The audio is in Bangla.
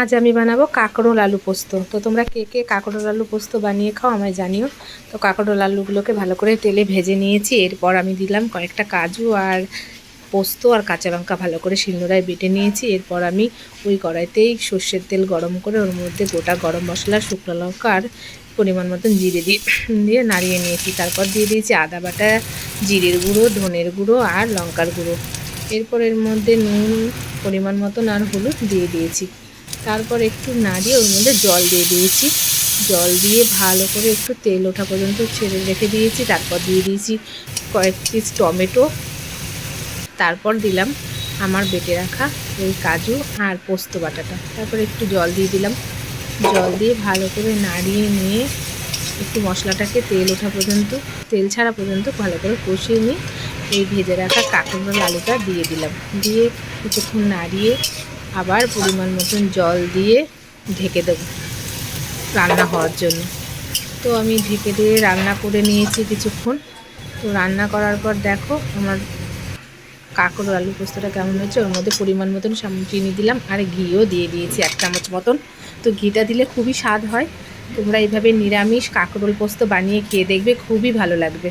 আজ আমি বানাবো কাঁকরোল আলু পোস্ত। তো তোমরা কে কে কাঁকরোল আলু পোস্ত বানিয়ে খাও আমায় জানিও। তো কাঁকরোল আলুগুলোকে ভালো করে তেলে ভেজে নিয়েছি। এরপর আমি দিলাম কয়েকটা কাজু আর পোস্ত আর কাঁচা লঙ্কা ভালো করে শিলনোড়ায় বেটে নিয়েছি। এরপর আমি ওই কড়াইতেই সর্ষের তেল গরম করে ওর মধ্যে গোটা গরম মশলা, শুকনো লঙ্কা আর পরিমাণ মতন জিরে দিয়ে দিয়ে নাড়িয়ে নিয়েছি। তারপর দিয়ে দিয়েছি আদা বাটা, জিরের গুঁড়ো, ধনের গুঁড়ো আর লঙ্কার গুঁড়ো। এরপর এর মধ্যে নুন, পরিমাণ মতন আর হলুদ দিয়ে দিয়েছি। তারপর একটু নাড়িয়ে ওর মধ্যে জল দিয়ে দিয়েছি। জল দিয়ে ভালো করে একটু তেল ওঠা পর্যন্ত ছেড়ে রেখে দিয়েছি, তারপর দিয়ে দিয়েছি কয়েক পিস টমেটো। তারপর দিলাম আমার বেটে রাখা ওই কাজু আর পোস্ত বাটাটা। তারপর একটু জল দিয়ে দিলাম। জল দিয়ে ভালো করে নাড়িয়ে নিয়ে একটু মশলাটাকে তেল ওঠা পর্যন্ত, তেল ছাড়া পর্যন্ত ভালো করে কষিয়ে নিয়ে এই ভেজে রাখা কাঁকড়ার আলুটা দিয়ে দিলাম। দিয়ে কিছুক্ষণ নাড়িয়ে আবার পরিমাণ মতন জল দিয়ে ঢেকে দেব রান্না হওয়ার জন্য। তো আমি ঢেকে দিয়ে রান্না করে নিয়েছি কিছুক্ষণ। তো রান্না করার পর দেখো আমার কাঁকড় আলু পোস্তটা কেমন হয়েছে, ওর মধ্যে পরিমাণ মতন চিনি দিলাম আর ঘিও দিয়ে দিয়েছি এক চামচ মতন। তো ঘিটা দিলে খুবই স্বাদ হয়। তোমরা এইভাবে নিরামিষ কাঁকরোল পোস্ত বানিয়ে খেয়ে দেখবে, খুবই ভালো লাগবে।